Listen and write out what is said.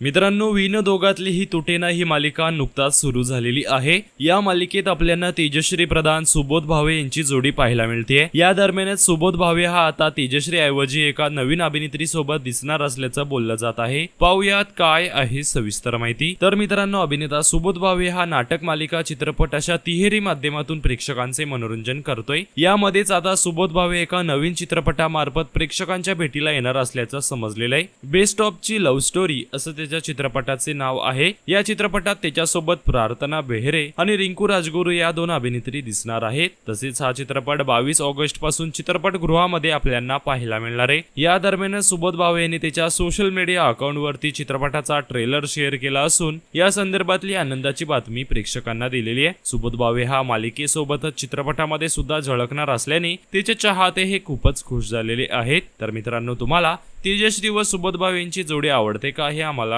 मित्रांनो विन दोघातली ही तुटेना ही मालिका नुकताच सुरू झालेली आहे. या मालिकेत आपल्याला तेजश्री प्रधान सुबोध भावे यांची जोडी पाहायला मिळते या दरम्यानच सुबोध भावे हा आता तेजश्री ऐवजी एका नवीन अभिनेत्री सोबत दिसणार असल्याचं बोललं जात आहे. पाहुयात काय आहे सविस्तर माहिती. तर मित्रांनो अभिनेता सुबोध भावे हा नाटक मालिका चित्रपट अशा तिहेरी माध्यमातून प्रेक्षकांचे मनोरंजन करतोय. यामध्येच आता सुबोध भावे एका नवीन चित्रपटामार्फत प्रेक्षकांच्या भेटीला येणार असल्याचं समजलेलं आहे. बेस्ट ऑफ ची लव्ह स्टोरी असं त्याच्या चित्रपटाचे नाव आहे. या चित्रपटात त्याच्यासोबत प्रार्थना बेहरे आणि रिंकू राजगुरू या दोन अभिनेत्री दिसणार आहेत. तसेच हा चित्रपट बावीस ऑगस्टपासून चित्रपटगृहामध्ये आपल्याला पाहायला मिळणार आहे. या दरम्यान सुबोध भावे यांनी त्याच्या सोशल मीडिया अकाउंटवरती चित्रपटाचा ट्रेलर शेअर केला असून या संदर्भातली आनंदाची बातमी प्रेक्षकांना दिलेली आहे. सुबोध भावे हा मालिकेसोबतच चित्रपटामध्ये सुद्धा झळकणार असल्याने त्याचे चाहते हे खूपच खुश झालेले आहेत. तर मित्रांनो तुम्हाला तेजश्री व सुबोध भावे यांची जोडी आवडते का हे आम्हाला